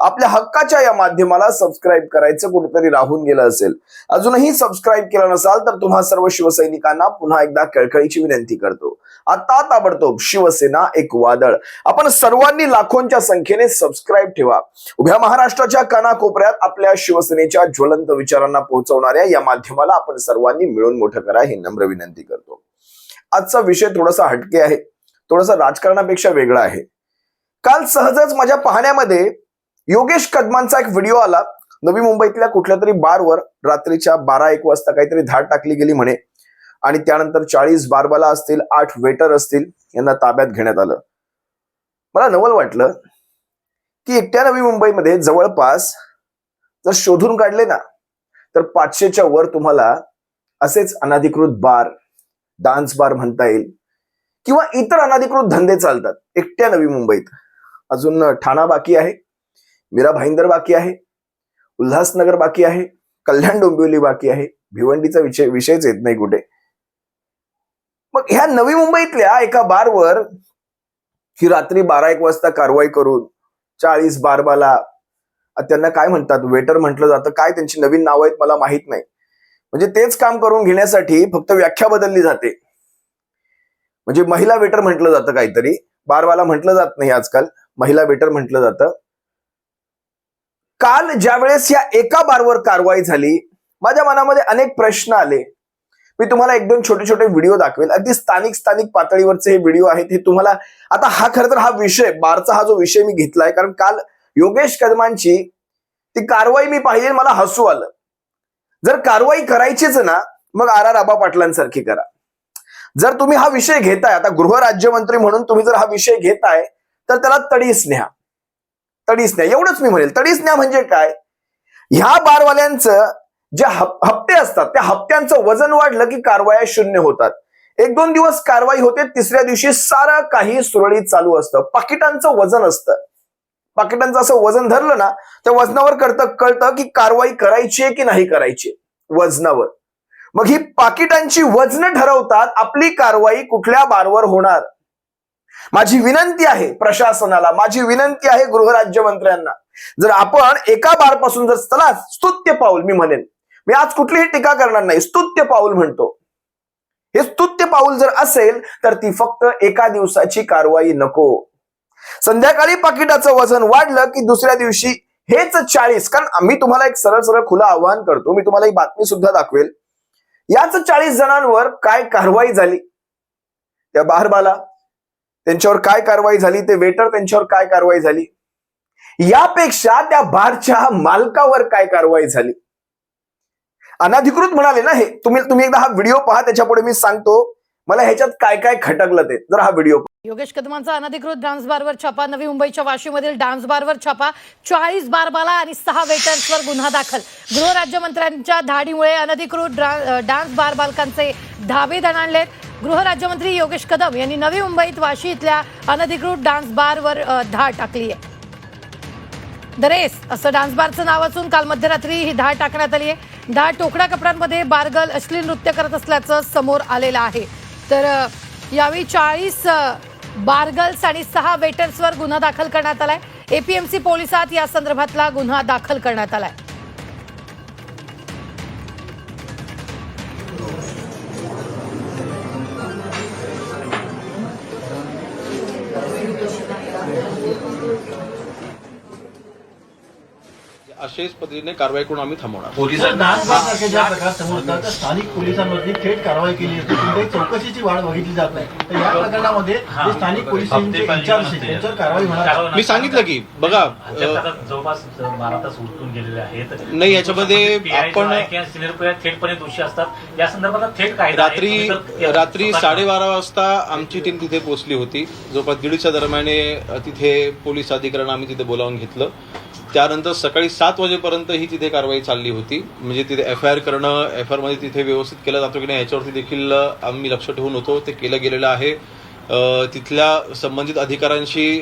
आपल्या हक्काच्या या माध्यमाला सबस्क्राईब करायचं कुठेतरी राहून गेलं असेल. अजूनही सबस्क्राईब केलं नसाल तर तुम्हा सर्व शिवसैनिकांना पुन्हा एकदा कळकळीची विनंती करतो. आता ताबडतोब शिवसेना एक वादळ. आपण सर्वांनी लाखोंच्या संख्येने सबस्क्राईब ठेवा. उभ्या महाराष्ट्राच्या कानाकोपऱ्यात आपल्या शिवसेनेच्या ज्वलंत विचारांना पोहोचवणाऱ्या या माध्यमाला आपण सर्वांनी मिळून मोठं करा ही नम्र विनंती करतो. आजचा विषय थोडासा हटके आहे. थोडासा राजकारणापेक्षा वेगळा आहे. काल सहजच माझ्या पाहण्यामध्ये योगेश कदमांचा एक व्हिडिओ आला. नवी मुंबईतल्या कुठल्या तरी बारवर रात्रीच्या बारा एक वाजता काहीतरी धाड टाकली गेली म्हणे. आणि त्यानंतर चाळीस बारबाला असतील आठ वेटर असतील यांना ताब्यात घेण्यात आलं. मला नवल वाटलं की एकट्या नवी मुंबईमध्ये जवळपास जर शोधून काढले ना तर पाचशेच्या वर तुम्हाला असेच अनधिकृत बार डान्स बार म्हणता येईल किंवा इतर अनाधिकृत धंदे चालतात एकट्या नवी मुंबईत. अजून ठाणा बाकी आहे. मीरा भाईंदर बाकी आहे उल्हासनगर बाकी आहे कल्याण डोंबिवली बाकी आहे भिवंडीचा विषय विषयच येत नाही कुठे. मग ह्या नवी मुंबईतल्या एका बारवर ही रात्री बारा एक वाजता कारवाई करून चाळीस बारबाला त्यांना काय म्हणतात? वेटर म्हटलं जातं. काय त्यांची नवीन नाव आहेत मला माहीत नाही. म्हणजे तेच काम करून घेण्यासाठी फक्त व्याख्या बदलली जाते. म्हणजे महिला वेटर म्हटलं जातं काहीतरी. बारवाला म्हटलं जात नाही आजकाल. महिला वेटर म्हटलं जातं. काल ज्या वेळेस या एका बारवर कारवाई झाली माझ्या मनामध्ये अनेक प्रश्न आले. मी तुम्हाला एक दोन छोटे छोटे व्हिडिओ दाखवेल. अगदी स्थानिक स्थानिक पातळीवरचे हे व्हिडिओ आहेत हे तुम्हाला आता हा खरं तर हा विषय बारचा हा जो विषय मी घेतलाय कारण काल योगेश कदमांची ती कारवाई मी पाहिली मला हसू आलं. जर कारवाई करायचीच ना मग आर आर आबा पाटलांसारखी करा. जर तुम्ही हा विषय घेताय आता गृहराज्यमंत्री म्हणून तुम्ही जर हा विषय घेताय तर त्याला तडीस न्या. तडीस न्या. एवढंच मी म्हणेल. तडीस न्या म्हणजे काय? ह्या बारवाल्यांचं जे हप्ते असतात त्या हप्त्यांचं वजन वाढलं की कारवाया शून्य होतात. एक दोन दिवस कारवाई होते तिसऱ्या दिवशी सारं काही सुरळीत चालू असतं. पाकिटांचं वजन असतं. पाकिटांचं असं वजन धरलं ना त्या वजनावर कळतं कळतं की कारवाई करायची आहे की नाही करायची वजनावर. मग ही पाकिटांची वजन ठरवतात आपली कारवाई कुठल्या बारवर होणार? माझी विनंती आहे प्रशासनाला माझी विनंती आहे गृहराज्यमंत्र्यांना. जर आपण एका बारपासून जर चला स्तुत्य पाऊल मी म्हणेन. मी आज कुठलीही टीका करणार नाही. स्तुत्य पाऊल म्हणतो. हे स्तुत्य पाऊल जर असेल तर ती फक्त एका दिवसाची कारवाई नको. संध्याकाळी पाकिटाचं वजन वाढलं की दुसऱ्या दिवशी हेच चाळीस कारण मी तुम्हाला एक सरळ सरळ खुलं आव्हान करतो मी तुम्हाला एक बातमी सुद्धा दाखवेल. याच चाळीस जणांवर काय कारवाई झाली? त्या बारबाला त्यांच्यावर काय कारवाई झाली? ते वेटर त्यांच्यावर काय कारवाई झाली? यापेक्षा त्या बारच्या मालकावर काय कारवाई झाली? अनाधिकृत म्हणाले ना हे तुम्ही तुम्ही एकदा हा व्हिडिओ पहा त्याच्यापुढे मी सांगतो. मला ह्याच्यात काय काय खटकलं ते. जर हा व्हिडिओ योगेश कदमांचा अनधिकृत डान्स बारवर छापा. नवी मुंबईच्या वाशीमधील डान्स बारवर छापा. चाळीस बारबाला आणि सहा वेटर्सवर गुन्हा दाखल. गृहराज्यमंत्र्यांच्या धाडीमुळे अनधिकृत डान्स बार बालकांचे धाबे दणाणलेत. गृहराज्यमंत्री योगेश कदम यांनी नवी मुंबईत वाशी इथल्या अनधिकृत डान्स बारवर धाड टाकली आहे. दरेस असं डान्स बारचं नाव असून काल मध्यरात्री ही धाड टाकण्यात आली आहे. धाड टोकड्या कपड्यांमध्ये बारगल अश्लील नृत्य करत असल्याचं समोर आलेलं आहे. तर यावेळी चाळीस बारगल्स आणि सहा वेटर्सवर गुन्हा दाखल करण्यात आलाय. एपीएमसी पोलिसात या संदर्भातला गुन्हा दाखल करण्यात आलाय. अशाच पद्धतीने कारवाई करून आम्ही थांबवणार. ज्या प्रकार समोर स्थानिक पोलिसांवरती थेट कारवाई केली जाते. कोणत्याही चौकशीची वाढ बघितली जात नाही. तर या प्रकरणामध्ये जे स्थानिक पोलिसांचे आहेत त्यांच्यावर कारवाई होणार मी सांगितलं की बघा जवळपास बारा तास उलटून गेलेले आहेत. नाही, याच्यामध्ये आपण- थेटपणे दोषी असतात. या संदर्भात थेट आहे. रात्री रात्री साडेबारा वाजता आमची टीम तिथे पोहोचली होती. जवळपास दीडच्या दरम्याने तिथे पोलीस अधिकाऱ्यांना आम्ही तिथे बोलावून घेतलं. त्यानंतर सकाळी सात वाजेपर्यंत ही तिथे कारवाई चालली होती. म्हणजे तिथे एफ आय आर करणं एफ आयमध्ये तिथे व्यवस्थित केलं जातो की नाही याच्यावरती देखील आम्ही लक्ष ठेवून होतो. ते केलं गेलेलं आहे. तिथल्या संबंधित अधिकाऱ्यांशी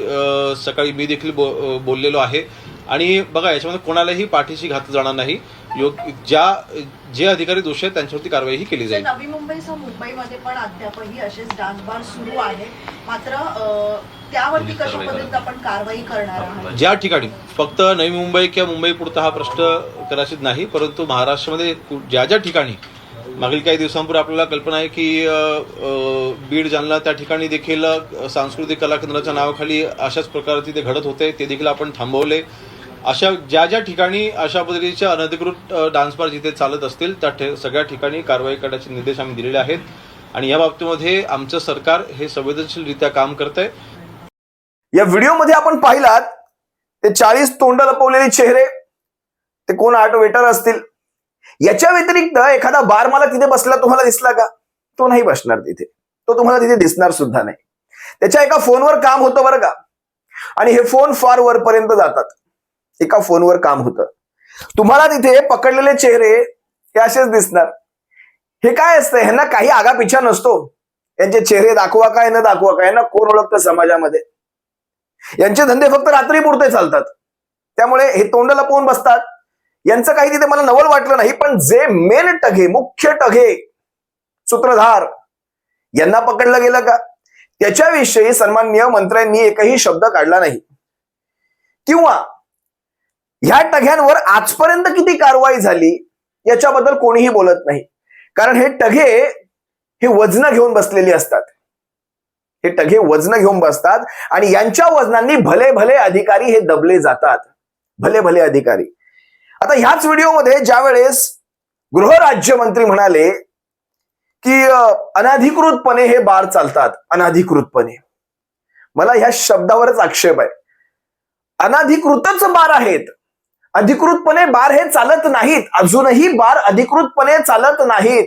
सकाळी मी देखील बो- बोललेलो आहे. आणि बघा याच्यामध्ये कोणालाही पाठीशी घातलं जाणार नाही. योग्य ज्या जे अधिकारी दोषी आहेत त्यांच्यावरती कारवाई ही केली जाईल. नवी मुंबईसह मुंबईमध्ये पण अद्यापही असेच डान्स बार सुरू आहेत मात्र त्यावरती कशा पद्धतीने आपण कारवाई करणार आहात? ज्या ठिकाणी फक्त नवी मुंबई किंवा मुंबई पुरता हा प्रश्न कदाचित नाही परंतु महाराष्ट्रामध्ये ज्या ज्या ठिकाणी मागील काही दिवसांपूर्वी आपल्याला कल्पना आहे की बीड जालना त्या ठिकाणी देखील सांस्कृतिक कला केंद्राच्या नावाखाली अशाच प्रकारे तिथे घडत होते ते देखील आपण थांबवले. अशा ज्या ज्या ठिकाणी अशा पद्धतीच्या अनधिकृत डान्स बार जिथे चालत असतील त्या ठे- सगळ्या ठिकाणी कारवाई करण्याचे निर्देश आम्ही दिलेले आहेत. आणि या बाबतीमध्ये आमचं सरकार हे संवेदनशीलरित्या काम करत आहे या व्हिडिओमध्ये आपण पाहिलात ते चाळीस तोंड लपवलेले चेहरे ते कोण आर्ट वेटर असतील? याच्या व्यतिरिक्त एखादा बार मला तिथे बसला तुम्हाला दिसला का? तो नाही बसणार तिथे. तो तुम्हाला तिथे दिसणार सुद्धा नाही. त्याच्या एका फोनवर काम होतं बरं का? आणि हे फोन फार वरपर्यंत जातात. एका फोनवर काम होतं. तुम्हाला तिथे पकडलेले चेहरे हे असेच दिसणार. हे काय असतं? ह्यांना काही आगापिछा नसतो. यांचे चेहरे दाखवा काय न दाखवा काय यांना कोण ओळखतं समाजामध्ये? यांचे धंदे फक्त रात्री पुरते चालतात. त्यामुळे हे तोंड लपवून बसतात. यांचं काही तिथे मला नवल वाटलं नाही पण जे मेन टघे मुख्य टघे सूत्रधार यांना पकडलं गेलं का? त्याच्याविषयी सन्माननीय मंत्र्यांनी एकही शब्द काढला नाही. किंवा ह्या टघ्यांवर आजपर्यंत किती कारवाई झाली याच्याबद्दल कोणीही बोलत नाही. कारण हे टघे हे वजन घेऊन बसलेली असतात. हे टघे वजन घेऊन बसतात आणि यांच्या वजनांनी भले भले अधिकारी हे दबले जातात. भले भले अधिकारी. आता ह्याच व्हिडिओमध्ये ज्या वेळेस गृहराज्यमंत्री म्हणाले की अनाधिकृतपणे हे बार चालतात. अनधिकृतपणे. मला ह्या शब्दावरच आक्षेप आहे. अनाधिकृतच बार आहेत. अधिकृतपणे बार हे चालत नाहीत. अजूनही बार अधिकृतपणे चालत नाहीत.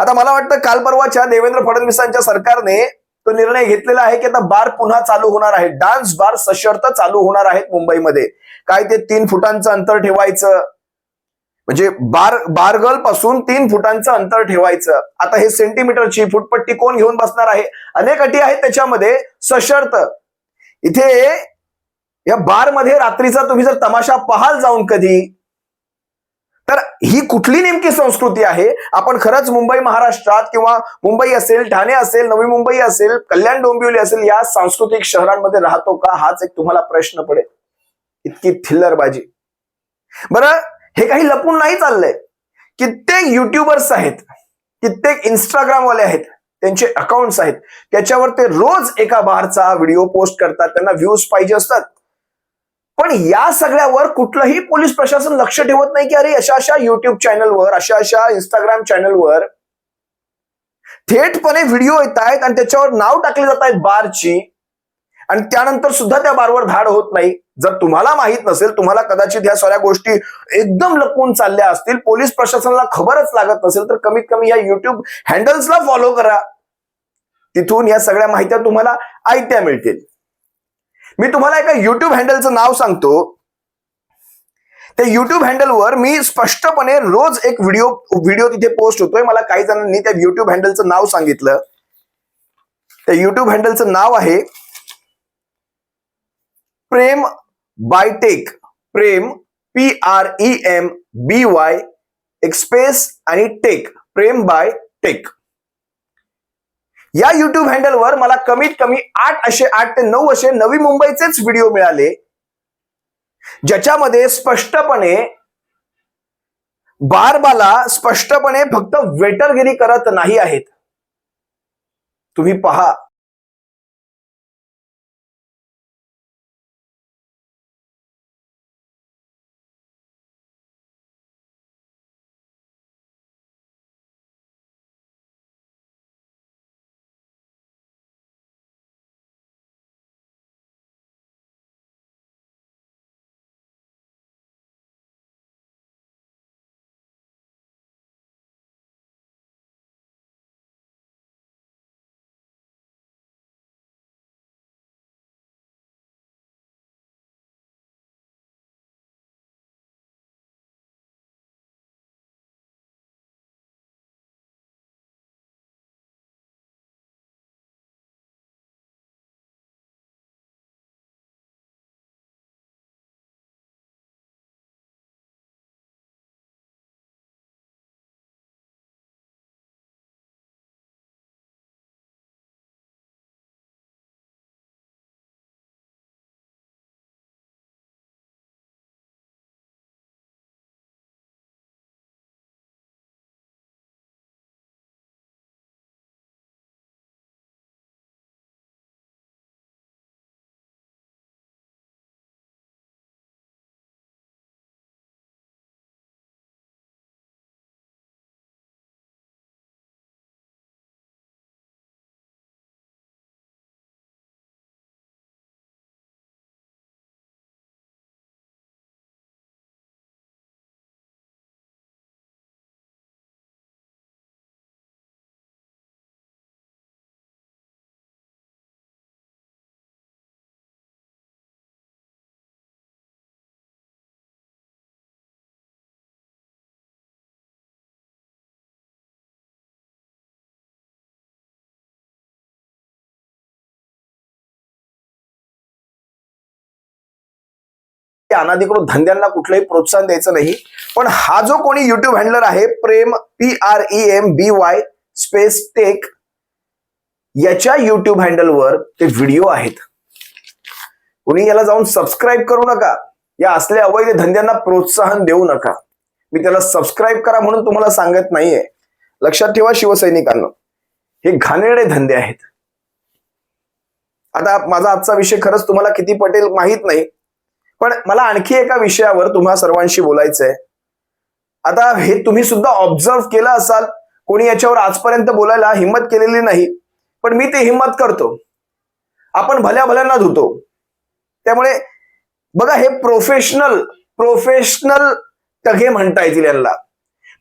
आता मला वाटतं काल परवाच्या देवेंद्र फडणवीसांच्या सरकारने तो निर्णय घेतलेला आहे की आता बार पुन्हा चालू होणार आहे. डान्स बार सशर्त चालू होणार आहेत मुंबईमध्ये. काय ते तीन फुटांचं अंतर ठेवायचं? म्हणजे बार बारगलपासून तीन फुटांचं अंतर ठेवायचं. आता हे सेंटीमीटरची फुटपट्टी कोण घेऊन बसणार आहे? अनेक अटी आहेत त्याच्यामध्ये. सशर्त. इथे या बारमध्ये रात्रीचा तुम्ही जर तमाशा पाहाल जाऊन कधी तर ही कुठली नेमकी संस्कृती आहे? आपण खरंच मुंबई महाराष्ट्रात किंवा मुंबई असेल ठाणे असेल नवी मुंबई असेल कल्याण डोंबिवली असेल या सांस्कृतिक शहरांमध्ये राहतो का? हाच एक तुम्हाला प्रश्न पडेल. इतकी थिल्लरबाजी बरं हे काही लपून नाही चाललंय. कित्येक युट्यूबर्स आहेत कित्येक इंस्टाग्रामवाले आहेत त्यांचे अकाउंट्स आहेत त्याच्यावर ते रोज एका बारचा व्हिडिओ पोस्ट करतात त्यांना व्ह्यूज पाहिजे असतात. पण या सगळ्यावर कुठलंही पोलीस प्रशासन लक्ष ठेवत नाही की अरे अशा अशा युट्यूब चॅनलवर अशा अशा इंस्टाग्राम चॅनलवर थेटपणे व्हिडिओ येत आहेत आणि त्याच्यावर नाव टाकले जात आहेत बारची. आणि त्यानंतर सुद्धा त्या बारवर धाड होत नाही. जर तुम्हाला माहीत नसेल तुम्हाला कदाचित ह्या सगळ्या गोष्टी एकदम लपून चालल्या असतील पोलीस प्रशासनाला खबरच लागत नसेल तर कमीत कमी या युट्यूब हँडल्सला फॉलो करा. तिथून या सगळ्या माहित्या तुम्हाला आयत्या मिळतील. मी तुम्हाला एका युट्यूब हँडलचं नाव सांगतो. त्या युट्यूब हँडलवर मी स्पष्टपणे रोज एक व्हिडिओ व्हिडिओ तिथे पोस्ट होतोय. मला काही जणांनी त्या युट्यूब हँडलचं नाव सांगितलं. त्या युट्यूब हँडलचं नाव आहे Prem by tech Prem P R E M B Y express आणि टेक. Prem by tech. या युट्यूब हँडलवर मला कमीत कमी आठ असे आठ ते नऊ असे नवी मुंबईचेच व्हिडिओ मिळाले ज्याच्यामध्ये स्पष्टपणे बारबाला स्पष्टपणे फक्त वेटरगिरी करत नाही आहेत. तुम्ही पहा. अनाधिकृत धंद्यांना कुठलंही प्रोत्साहन द्यायचं नाही. पण हा जो कोणी युट्यूब हँडलर आहे Prem P R E M B Y space tech याच्या युट्यूब हँडलवर ते व्हिडिओ आहेत. कोणी याला जाऊन सबस्क्राईब करू नका. या असल्या अवैध धंद्यांना प्रोत्साहन देऊ नका. मी त्याला सबस्क्राईब करा म्हणून तुम्हाला सांगत नाहीये. लक्षात ठेवा शिवसैनिकांना हे घाणेरडे धंदे आहेत. आता माझा आजचा विषय खरंच तुम्हाला किती पटेल माहीत नाही पण मला आणखी एका विषयावर तुम्हा सर्वांशी बोलायचंय. आता हे तुम्ही सुद्धा ऑब्झर्व केलं असाल कोणी याच्यावर आजपर्यंत बोलायला हिंमत केलेली नाही पण मी ते हिंमत करतो. आपण भल्या भल्यांना धुतो. त्यामुळे बघा हे प्रोफेशनल प्रोफेशनल टघे म्हणता येतील यांना.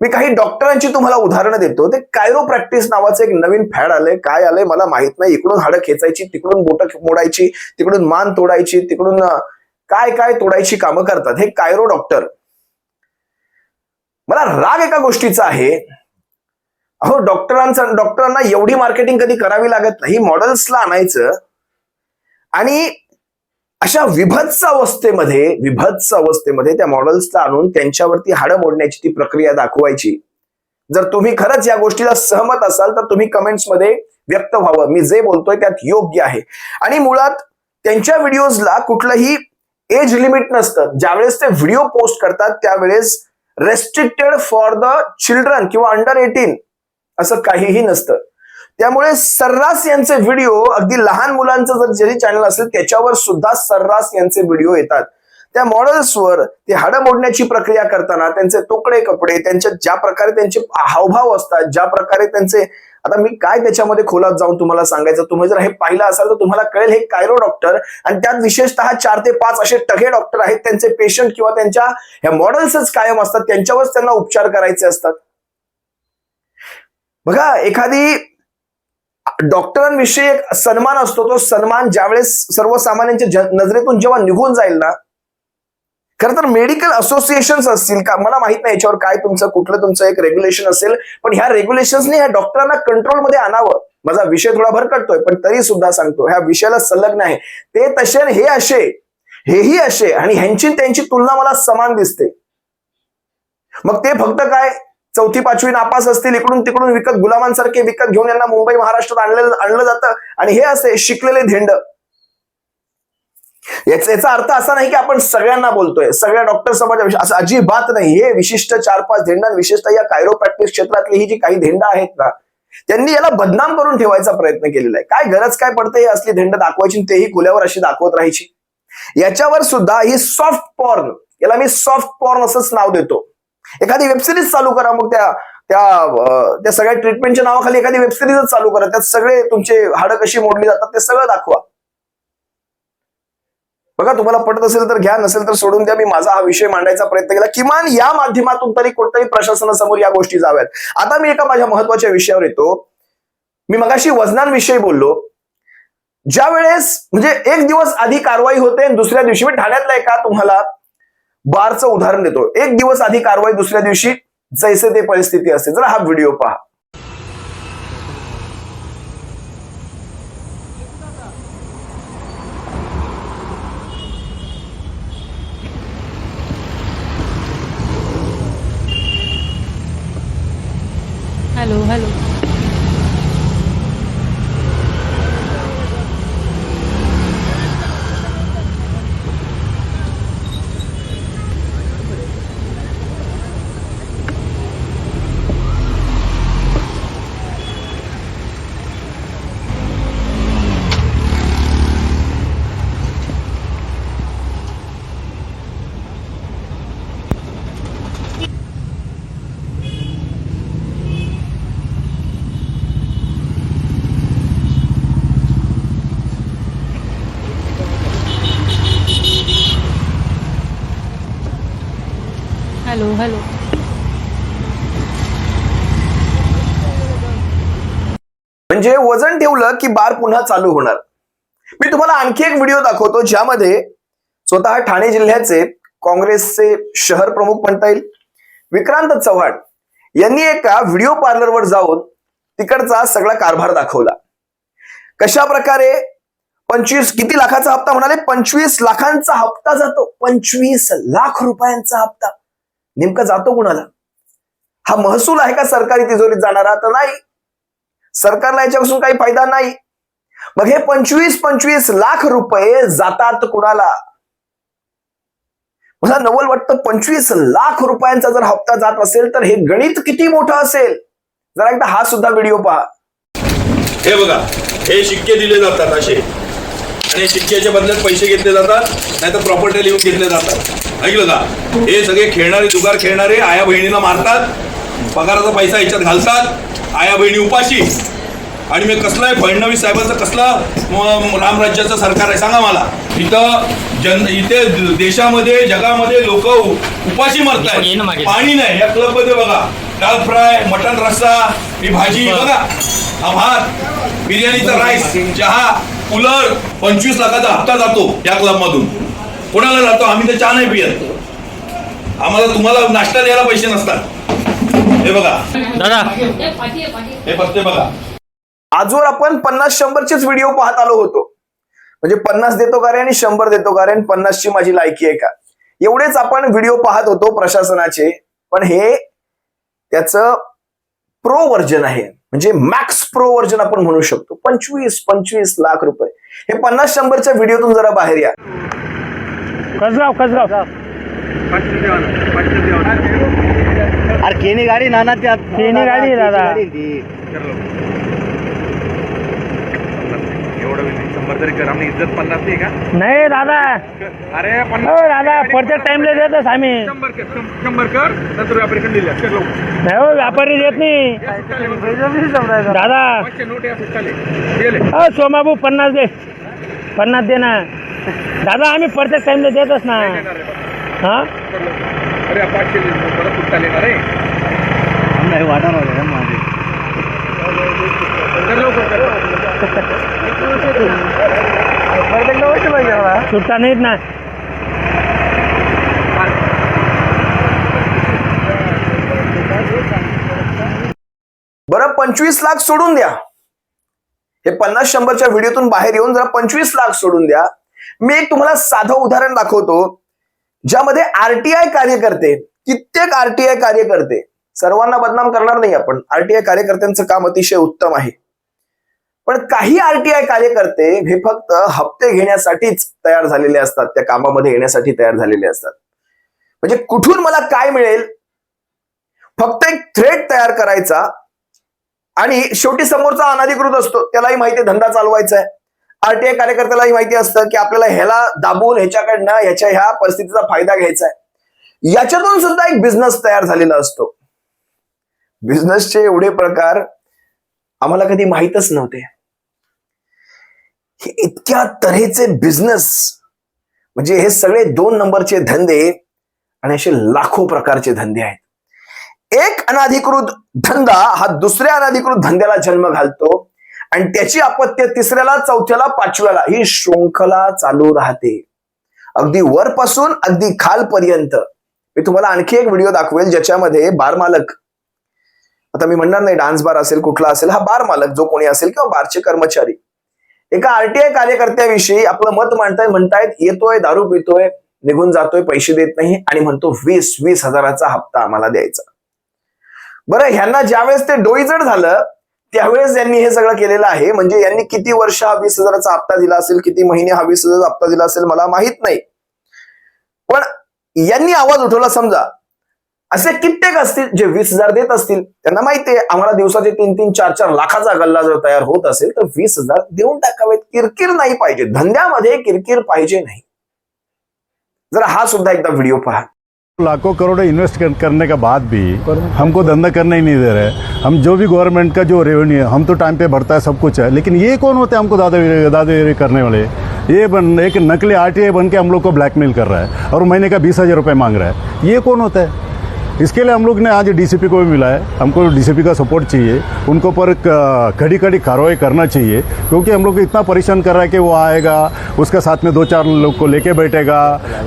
मी काही डॉक्टरांची तुम्हाला उदाहरणं देतो. ते कायरो प्रॅक्टिस नावाचं एक नवीन फॅड आलंय. काय आलंय मला माहीत नाही. इकडून हाडं खेचायची तिकडून बोट मोडायची तिकडून मान तोडायची तिकडून काय काय तोडायची कामं करतात हे कायरो डॉक्टर. मला राग एका गोष्टीचा आहे. अहो डॉक्टरांचा डॉक्टरांना एवढी मार्केटिंग कधी करावी लागत नाही मॉडेल्सला आणायचं. आणि अशा विभत्स अवस्थेमध्ये विभत्स अवस्थेमध्ये त्या मॉडेल्सला आणून त्यांच्यावरती हाडं मोडण्याची ती प्रक्रिया दाखवायची. जर तुम्ही खरंच या गोष्टीला सहमत असाल तर तुम्ही कमेंट्समध्ये व्यक्त व्हावं. मी जे बोलतोय त्यात योग्य आहे. आणि मुळात त्यांच्या व्हिडिओजला कुठलंही एज लिमिट नसतं. ज्यावेळेस ते व्हिडिओ पोस्ट करतात त्यावेळेस रेस्ट्रिक्टेड फॉर द चिल्ड्रन किंवा अंडर एटीन असं काहीही नसतं. त्यामुळे सर्रास यांचे व्हिडिओ अगदी लहान मुलांचं जर जरी चॅनल असेल त्याच्यावर सुद्धा सर्रास यांचे व्हिडिओ येतात. त्या मॉडेल्सवर ते हाडं मोडण्याची प्रक्रिया करताना त्यांचे तोकडे कपडे त्यांच्या ज्या प्रकारे त्यांचे हावभाव असतात ज्या प्रकारे त्यांचे आता मी काय त्याच्यामध्ये खोलात जाऊन तुम्हाला सांगायचं? तुम्ही जर हे पाहिलं असाल तर तुम्हाला कळेल हे कायरो डॉक्टर आणि त्यात विशेषतः चार ते पाच असे टघे डॉक्टर आहेत. त्यांचे पेशंट किंवा त्यांच्या ह्या मॉडेल्सच कायम असतात. त्यांच्यावरच त्यांना उपचार करायचे असतात. बघा एखादी डॉक्टरांविषयी एक सन्मान असतो. तो सन्मान ज्यावेळेस सर्वसामान्यांच्या नजरेतून जेव्हा निघून जाईल ना खरं तर मेडिकल असोसिएशन असतील का? मला माहीत नाही याच्यावर काय तुमचं कुठलं तुमचं एक रेग्युलेशन असेल पण ह्या रेग्युलेशन्सने ह्या डॉक्टरांना कंट्रोलमध्ये आणावं. माझा विषय थोडा भरकटतोय पण तरी सुद्धा सांगतो ह्या विषयाला संलग्न आहे. ते तसे हे असे हेही असे आणि ह्यांची त्यांची तुलना मला समान दिसते. मग ते फक्त काय चौथी पाचवी नापास असतील इकडून तिकडून विकत गुलामांसारखे विकत घेऊन यांना मुंबई महाराष्ट्रात आणलं आणलं जातं आणि हे असे शिकलेले धेंड. याचा याचा अर्थ असा नाही की आपण सगळ्यांना बोलतोय. सगळ्या डॉक्टर समाजाविषयी असं अजिबात नाही. हे विशिष्ट चार पाच धेंडा विशेषतः या कायरोप्रॅक्टिस क्षेत्रातली ही जी काही धेंड आहेत ना त्यांनी याला बदनाम करून ठेवायचा प्रयत्न केलेला आहे. काय गरज काय पडते हे असली धेंड दाखवायची तेही खुल्यावर अशी दाखवत राहायची? याच्यावर सुद्धा ही सॉफ्ट पॉर्न याला मी सॉफ्ट पॉर्न असंच नाव देतो. एखादी वेबसिरीज चालू करा मग त्या त्या त्या सगळ्या ट्रीटमेंटच्या नावाखाली एखादी वेबसिरीजच चालू करा. त्यात सगळे तुमचे हाडं कशी मोडली जातात ते सगळं दाखवा. बघा तुम्हाला पटत असेल तर घ्या नसेल तर सोडून द्या. मी माझा हा विषय मांडायचा प्रयत्न केला. किमान या माध्यमातून तरी कुठतरी प्रशासनासमोर या गोष्टी जाव्यात. आता मी एका माझ्या महत्त्वाच्या विषयावर येतो. मी मगाशी वजनांविषयी बोललो. ज्या वेळेस म्हणजे एक दिवस आधी कारवाई होते आणि दुसऱ्या दिवशी मी ठाण्यातला एका तुम्हाला बारचं उदाहरण देतो. एक दिवस आधी कारवाई दुसऱ्या दिवशी जैसे ते परिस्थिती असते. जरा हा व्हिडिओ पहा हॅलो हॅलो हॅलो. म्हणजे वजन ठेवलं की बार पुन्हा चालू होणार. मी तुम्हाला आणखी एक व्हिडिओ दाखवतो ज्यामध्ये स्वतः ठाणे जिल्ह्याचे काँग्रेसचे शहर प्रमुख म्हणता येईल. विक्रांत चव्हाण यांनी एका व्हिडिओ पार्लरवर जाऊन तिकडचा सगळा कारभार दाखवला. कशा प्रकारे पंचवीस किती लाखाचा हप्ता म्हणाले? पंचवीस लाखांचा हप्ता जातो. पंचवीस लाख रुपयांचा हप्ता. नेमका जातो कुणाला? हा महसूल आहे का सरकारी तिजोरीत जाणारा? तर नाही. सरकारला याच्यापासून काही फायदा नाही. मग हे पंचवीस पंचवीस लाख रुपये जातात कुणाला? मला नवल वाटतं पंचवीस लाख रुपयांचा जर हप्ता जात असेल तर हे गणित किती मोठं असेल? जरा एकदा हा सुद्धा व्हिडिओ पहा. हे बघा हे शिक्के दिले जातात असे. आणि शिक्क्याच्या बदल्यात पैसे घेतले जातात नाहीतर प्रॉपर्टी लिहून घेतले जातात. ऐकलं का? हे सगळे खेळणारे जुगार खेळणारे आया बहिणीला मारतात पगाराचा पैसा याच्यात घालतात आया बहिणी उपाशी. आणि मी कसलं आहे फडणवीस साहेबांचं कसलं रामराज्याचं सरकार आहे सांगा मला. इथं जन इथे देशामध्ये जगामध्ये लोक उपाशी मरतायत. पाणी नाही या क्लबमध्ये बघा. दाल फ्राय मटन रस्सा ही भाजी बघा. हा भात बिर्याणीचा राईस चहा कूलर पंचवीस लाखाचा हप्ता जातो या क्लब मधून कोणाला जातो आम्ही तर चहा नाही पियत. आम्हाला तुम्हाला नाश्ता द्यायला पैसे नसतात. हे बघा. दादा. हे पत्ते बघा. आजवर आपण पन्नास शंभरचेच व्हिडिओ पाहत आलो होतो. म्हणजे पन्नास देतो का रे आणि शंभर देतो का रे आणि पन्नासची माझी लायकी आहे का? एवढेच आपण व्हिडिओ पाहत होतो प्रशासनाचे. पण हे त्याचं प्रो व्हर्जन आहे. म्हणजे मॅक्स प्रो व्हर्जन आपण म्हणू शकतो. पंचवीस पंचवीस लाख रुपये. हे पन्नास शंभरच्या व्हिडिओतून जरा बाहेर या. कसगाव कसगाव अरे केनी गाडी नाना त्यात. केनी गाडी आहे दादा. नाही दादा. अरे हो दादा प्रत्येक टाइमला देतच आम्ही शंभर कर शंभर कर नंतर व्यापारी दिल्या कर लवकर नाही हो व्यापारी देत नाही. दादा. पाचशे नोट गेले हो सोमाबू पन्नास दे. पन्नास दे ना. दादा आम्ही प्रत्येक टाइमला देतच ना. हा. अरे पाचशे परत सुट्टा येणार आहे नाही वाटाणार आहे माझे कर लवकर कर. सुट्टा नाहीत ना. बरं पंचवीस लाख सोडून द्या. हे पन्नास शंभरच्या व्हिडिओतून बाहेर येऊन जरा पंचवीस लाख सोडून द्या. मी एक तुम्हाला साधं उदाहरण दाखवतो ज्यामध्ये आरटीआय कार्यकर्ते कित्येक आरटीआय कार्य करते सर्वांना बदनाम करणार नाही आपण. आरटीआय कार्यकर्त्यांचं काम अतिशय उत्तम आहे. पण काही आरटीआय कार्यकर्ते हे फक्त हप्ते घेण्यासाठीच तयार झालेले असतात त्या कामामध्ये येण्यासाठी तयार झालेले असतात. म्हणजे कुठून मला काय मिळेल? फक्त एक थ्रेट तयार करायचा आणि शेवटी समोरचा अनाधिकृत असतो त्यालाही माहिती धंदा चालवायचा आहे. आरटीआय कार्यकर्त्याला माहिती असतं की आपल्याला ह्याला दाबून ह्याच्याकडनं ह्याच्या ह्या परिस्थितीचा फायदा घ्यायचा आहे. याच्यातून सुद्धा एक बिझनेस तयार झालेला असतो. बिझनेसचे एवढे प्रकार आम्हाला कधी माहीतच नव्हते. हे इतक्या तऱ्हेचे बिझनेस म्हणजे हे सगळे दोन नंबरचे धंदे आणि असे लाखो प्रकारचे धंदे आहेत. एक अनाधिकृत धंदा हा दुसऱ्या अनाधिकृत धंद्याला जन्म घालतो. आणि त्याची अपत्य तिसऱ्याला चौथ्याला पाचव्याला. ही शृंखला चालू राहते. अगदी वरपासून अगदी खालपर्यंत. मी तुम्हाला आणखी एक व्हिडिओ दाखवेल ज्याच्यामध्ये बार मालक आता मी म्हणणार नाही डान्स बार असेल कुठला असेल हा बार मालक जो कोणी असेल किंवा बारचे कर्मचारी. एका आरटीआय कार्यकर्त्याविषयी आपलं मत मांडताय म्हणतायत येतोय दारू पितोय निघून जातोय पैसे देत नाही आणि म्हणतो वीस वीस हजाराचा हप्ता आम्हाला द्यायचा. बरं ह्यांना ज्यावेळेस ते डोईजड झालं त्यावेळेस यांनी हे सगळं केलेलं आहे. म्हणजे यांनी किती वर्ष हा वीस हजाराचा हप्ता दिला असेल किती महिने हा वीस हजाराचा हप्ता दिला असेल मला माहीत नाही. पण यांनी आवाज उठवला समजा. असे कित्येक असतील जे वीस हजार देत असतील त्यांना माहिती आहे आम्हाला दिवसाचे तीन तीन चार चार लाखाचा गल्ला जर तयार होत असेल तर वीस हजार देऊन टाकावेत. किरकिर नाही पाहिजे. धंद्यामध्ये किरकिर पाहिजे नाही. जरा हा सुद्धा एकदा व्हिडिओ पहा. लाखों करोड़ इन्वेस्ट करने के बाद भी हमको धंधा करने ही नहीं दे रहे। हम जो भी गवर्नमेंट का जो रेवेन्यू है, हम तो टाइम पे भरता है, सब कुछ है। लेकिन ये कौन होते हैं हमको दादा दादागिरी करने वाले? ये बन, एक नकली आरटीआई बन के हम लोग को ब्लैकमेल कर रहा है और महीने का बीस हज़ार रुपये मांग रहा है। ये कौन होता है? इसके लिए हम लोग ने आज डीसीपी को भी मिला है। हमको डीसीपी का सपोर्ट चाहिए। उनको पर कड़ी कड़ी कार्रवाई करना चाहिए, क्योंकि हम लोग इतना परेशान कर रहा है कि वो आएगा, उसका साथ में दो चार लोग को लेके बैठेगा,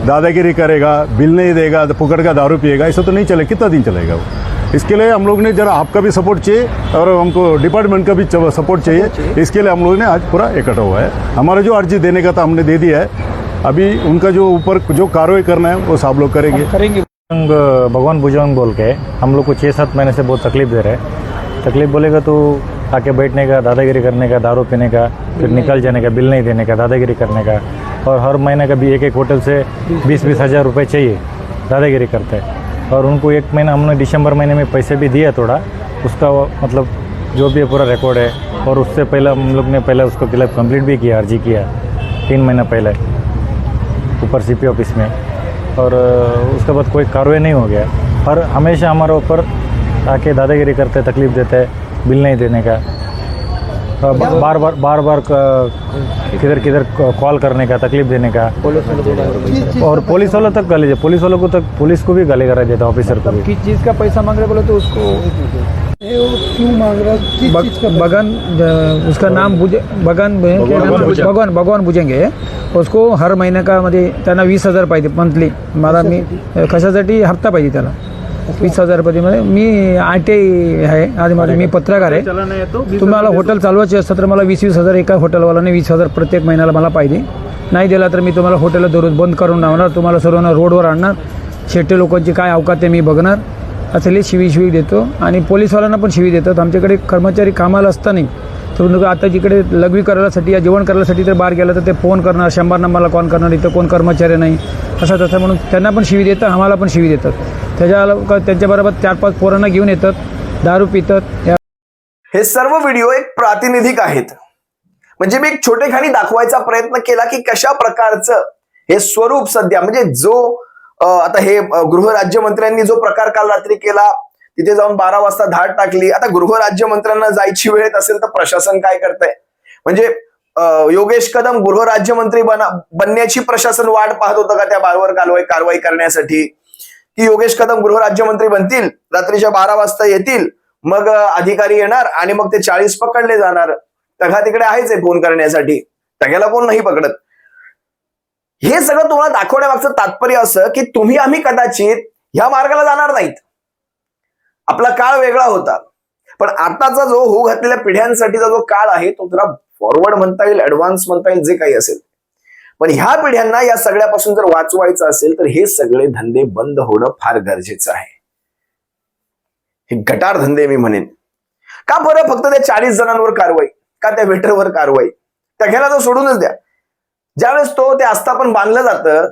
दादागिरी करेगा, बिल नहीं देगा तो फुकड़ का दारू पिएगा, ऐसा तो नहीं चले, कितना दिन चलेगा वो? इसके लिए हम लोग ने जरा आपका भी सपोर्ट चाहिए और हमको डिपार्टमेंट का भी सपोर्ट चाहिए। इसके लिए हम लोग ने आज पूरा इकट्ठा हुआ है। हमारा जो अर्जी देने का था हमने दे दिया है। अभी उनका जो ऊपर जो कार्रवाई करना है, वो सब लोग करेंगे। बुज़ुर्ग भगवान बुज़ुर्ग बोल के हम लोग को छः सात महीने से बहुत तकलीफ़ दे रहे हैं। तकलीफ़ बोलेगा तो आके बैठने का दादागिरी करने का दारू पीने का फिर निकल जाने का बिल नहीं देने का दादागिरी करने का। और हर महीने का भी एक एक होटल से बीस बीस हज़ार रुपये चाहिए दादागिरी करते हैं। और उनको एक महीना हमने दिसंबर महीने में पैसे भी दिया थोड़ा उसका मतलब जो भी है पूरा रिकॉर्ड है और उससे पहले हम लोग ने पहले उसको खिलाफ कंप्लीट भी किया अर्जी किया तीन महीना पहले ऊपर सीपी ऑफ़िस में। और उसके बाद कोई कार्रवाई नहीं हो गया। और हमेशा हमारे ऊपर आके दादागिरी करते तकलीफ़ देते बिल नहीं देने का। बार बार बार बार किधर किधर कॉल करने का तकलीफ़ देने का। और पुलिस वालों तक गाली दे पुलिस वालों को तक पुलिस को भी गाली करा देता ऑफिसर को भी। किस चीज़ का पैसा मांग रहे बोले तो उसको? क्यों मांग रहा बगन उसका नाम बगन भगवान भगवान बुजेंगे उसको हर महीने का मध्ये त्यांना वीस हजार पाहिजे मंथली मला मी कशासाठी? हप्ता पाहिजे त्याला. वीस हजार रुपये मध्ये. मी आय टी आहे. आणि माझं मी पत्रकार आहे. तुम्हाला हॉटेल चालवायचे असतं तर मला वीस वीस हजार एका हॉटेलवाल्याने वीस हजार प्रत्येक महिन्याला मला पाहिजे. नाही दिला तर मी तुम्हाला हॉटेलला दररोज बंद करून लावणार. तुम्हाला सर्वांना रोडवर आणणार. शेट्टे लोकांची काय अवकात ते मी बघणार. असले शिवी शिवी देतो. आणि पोलीसवाल्यांना पण शिवी देतात. आमच्याकडे कर्मचारी कामाला असताना तर आता जिकडे लघवी करायसाठी या जेवण करायसाठी तर बाहेर गेलं तर ते फोन करणार शंभर नंबरला कॉल करणार इथं कोण कर्मचारी नाही. असं तसं म्हणून त्यांना पण शिवी देतात आम्हाला पण शिवी देतात. त्याच्या त्यांच्याबरोबर चार पाच पोरांना घेऊन येतात दारू पितात हे सर्व व्हिडिओ एक प्रातिनिधिक आहेत. म्हणजे मी एक छोटेखानी दाखवायचा प्रयत्न केला की कशा प्रकारचं हे स्वरूप सध्या म्हणजे जो आता हे गृह गृहराज्यमंत्र्यांनी जो प्रकार काल रात्री केला तिथे जाऊन बारा वाजता धाड टाकली. आता गृहराज्यमंत्र्यांना जायची वेळ असेल तर प्रशासन काय करतंय? म्हणजे योगेश कदम गृहराज्यमंत्री बना बनण्याची प्रशासन वाट पाहत होतं का त्या बारवर कारवाई कारवाई करण्यासाठी? की योगेश कदम गृहराज्यमंत्री बनतील रात्रीच्या बारा वाजता येतील मग अधिकारी येणार आणि मग ते चाळीस पकडले जाणार. तगा तिकडे आहेच आहे फोन करण्यासाठी. तग्याला कोण नाही पकडत? हे सगळं तुम्हाला दाखवण्यामागचं तात्पर्य असं की तुम्ही आम्ही कदाचित ह्या मार्गाला जाणार नाहीत. आपला काळ वेगळा होता. पण आताचा जो होऊ घातलेल्या पिढ्यांसाठीचा जो काळ आहे तो तुला फॉरवर्ड म्हणता येईल ऍडव्हान्स म्हणता येईल जे काही असेल. पण ह्या पिढ्यांना या सगळ्यापासून जर वाचवायचं असेल तर हे सगळे धंदे बंद होणं फार गरजेचं आहे. हे गटार धंदे मी म्हणेन. का बरं फक्त त्या चाळीस जणांवर कारवाई का त्या वेटरवर कारवाई? त्या तो सोडूनच द्या. ज्यावेळेस तो ते आस्थापन बांधलं जातं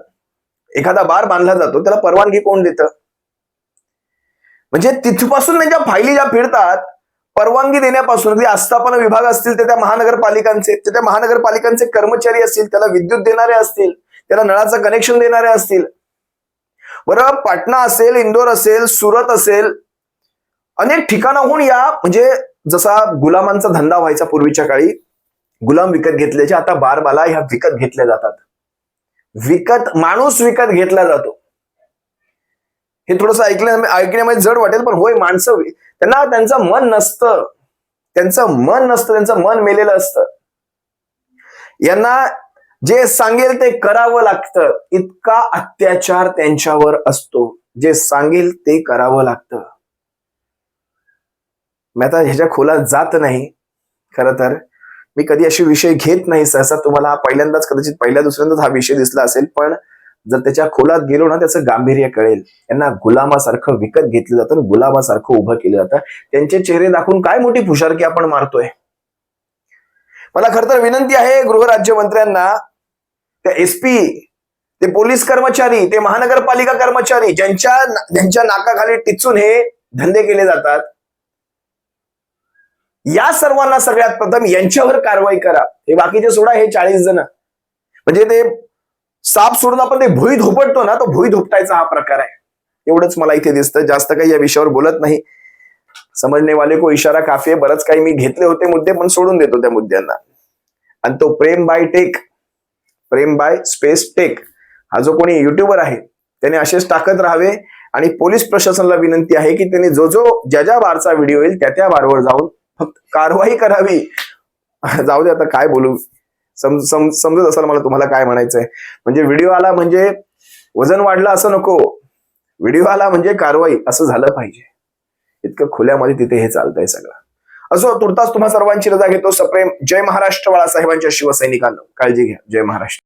एखादा बार बांधला जातो त्याला परवानगी कोण देतं? म्हणजे तिथपासून त्यांच्या फायली ज्या फिरतात परवानगी देण्यापासून अगदी आस्थापना विभाग असतील ते त्या महानगरपालिकांचे ते त्या महानगरपालिकांचे कर्मचारी असतील त्याला विद्युत देणारे असतील त्याला नळाचं कनेक्शन देणारे असतील. बरं पाटणा असेल इंदोर असेल सुरत असेल अनेक ठिकाणाहून या म्हणजे जसा गुलामांचा धंदा व्हायचा पूर्वीच्या काळी गुलाम विकत घेतल्याचे आता बारबाला ह्या विकत घेतल्या जातात. विकत माणूस विकत घेतला जातो. हे थोडंसं ऐकलं ऐकण्यामध्ये जड वाटेल पण होय माणसं त्यांना त्यांचं मन नसतं. त्यांचं मन नसतं त्यांचं मन मेलेलं असतं. यांना जे सांगेल ते करावं लागतं. इतका अत्याचार त्यांच्यावर असतो. जे सांगेल ते करावं लागतं. मी आता ह्याच्या खोलात जात नाही खरं तर. मी कधी असे विषय घेत नाही सहसा तुम्हाला हा पहिल्यांदाच कदाचित पहिल्या दुसऱ्यांदाच हा विषय दिसला असेल पण जर त्याच्या खोलात गेलो ना त्याचं गांभीर्य कळेल. त्यांना गुलामासारखं विकत घेतलं जातं आणि गुलामासारखं उभं केलं जातं. त्यांचे चेहरे दाखवून काय मोठी फुशारकी आपण मारतोय? मला खरं तर विनंती आहे गृहराज्यमंत्र्यांना त्या एसपी ते पोलीस कर्मचारी ते महानगरपालिका कर्मचारी ज्यांच्या ज्यांच्या नाकाखाली टिचून हे धंदे केले जातात या सर्वांना सगळ्यात प्रथम यांच्यावर कारवाई करा. हे बाकीचे सोडा हे चाळीस जण. म्हणजे ते साप सोडून आपण ते भुई धोपटतो ना तो भुई धोपटायचा हा प्रकार आहे. एवढंच मला इथे दिसतं. जास्त काही या विषयावर बोलत नाही. समजणे वाले को इशारा काफी आहे. बरंच काही मी घेतले होते मुद्दे पण सोडून देतो त्या मुद्द्यांना. आणि तो Prem by tech. Prem by space tech. हा जो कोणी युट्यूबर आहे त्याने असेच टाकत राहावे. आणि पोलीस प्रशासनाला विनंती आहे की त्यांनी जो जो ज्या ज्या बारचा व्हिडिओ येईल त्या त्या बारवर जाऊन फक्त कारवाई करावी. जाऊ दे आता काय बोलू. सम सम समजत असाल मला तुम्हाला काय म्हणायचंय. म्हणजे व्हिडिओ आला म्हणजे वजन वाढलं असं नको. व्हिडिओ आला म्हणजे कारवाई असं झालं पाहिजे. इतकं खुल्यामध्ये तिथे हे चालतंय सगळं. असो तुर्तास तुम्हा सर्वांची रजा घेतो. सप्रेम. जय महाराष्ट्र बाळासाहेबांच्या शिवसैनिकांना. काळजी घ्या. जय महाराष्ट्र.